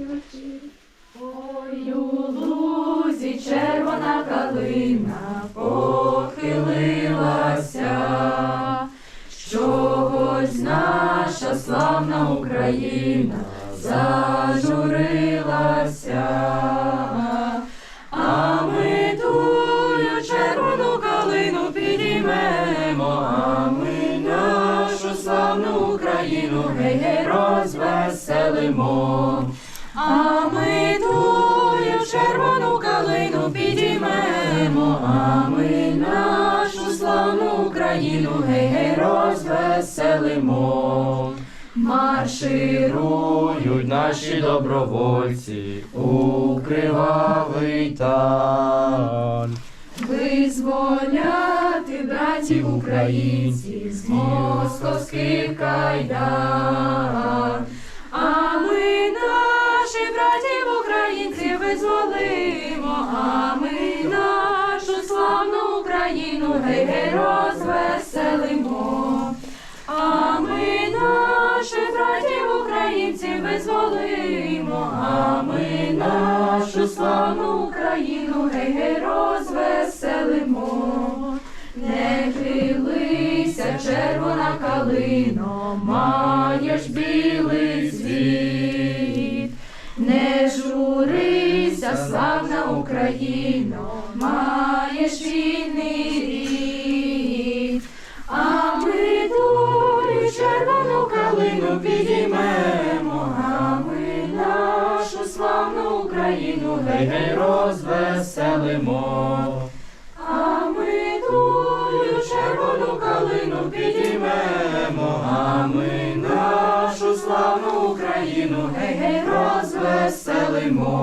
Ой, у лузі червона калина похилилася, чогось наша славна Україна зажурилася, а ми тую червону калину підіймемо, ми нашу славну Україну гей-гей розвеселимо. А ми тую червону калину підіймемо, а ми нашу славну Україну гей-гей розвеселимо. Марширують наші добровольці у кривавий тан. Визволяти братів українців з московських кайдан. А ми нашу славну Україну гей-гей розвеселимо. А ми наших братів українців визволимо, а ми нашу славну Україну гей-гей розвеселимо. Не хилися, червона калино, маєш білий Україно, маєш вільний рід. А ми долю червону калину підіймемо, а ми нашу славну Україну гей-гей розвеселимо. А ми тую червону калину підіймемо, а ми нашу славну Україну гей-гей розвеселимо.